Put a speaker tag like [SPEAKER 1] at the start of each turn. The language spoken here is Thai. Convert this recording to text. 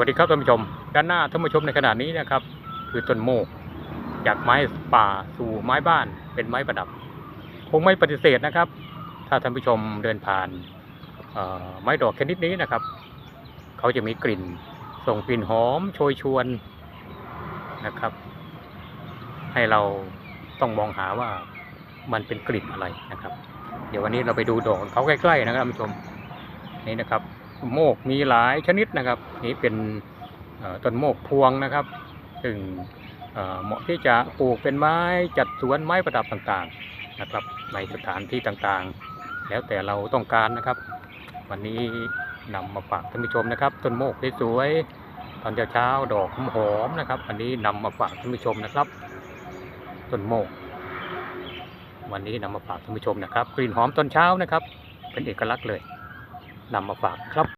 [SPEAKER 1] วัสดีครับท่านผู้ชม ด้านหน้าท่านผู้ชมในขณะนี้นะครับ คือต้นโมก จากไม้ป่าสู่ไม้บ้านเป็นไม้ประดับ คงไม่ปฏิเสธนะครับ ถ้าท่านผู้ชมเดินผ่านไม้ดอกชนิดนี้นะครับ เขาจะมีกลิ่นส่งกลิ่นหอมโชยชวนนะครับ ให้เราต้องมองหาว่ามันเป็นกลิ่นอะไรนะครับ เดี๋ยววันนี้เราไปดูดอกเขาใกล้ๆนะครับท่านผู้ชมนี่นะครับ โมกมีหลายชนิดนะครับ นี่เป็นต้นโมกพวงนะครับซึ่งเหมาะที่จะปลูกเป็นไม้จัดสวนไม้ประดับต่างๆนะครับ ในสถานที่ต่างๆ แล้วแต่เราต้องการนะครับ วันนี้นำมาฝากท่านผู้ชมนะครับ ต้นโมกสวยๆตอนเช้าๆดอกหอมๆนะครับวันนี้นำมาฝากท่านผู้ชมนะครับต้นโมก วันนี้นำมาฝากท่านผู้ชมนะครับ กลิ่นหอมตอนเช้านะครับ เป็นเอกลักษณ์เลย นำมาฝากครับ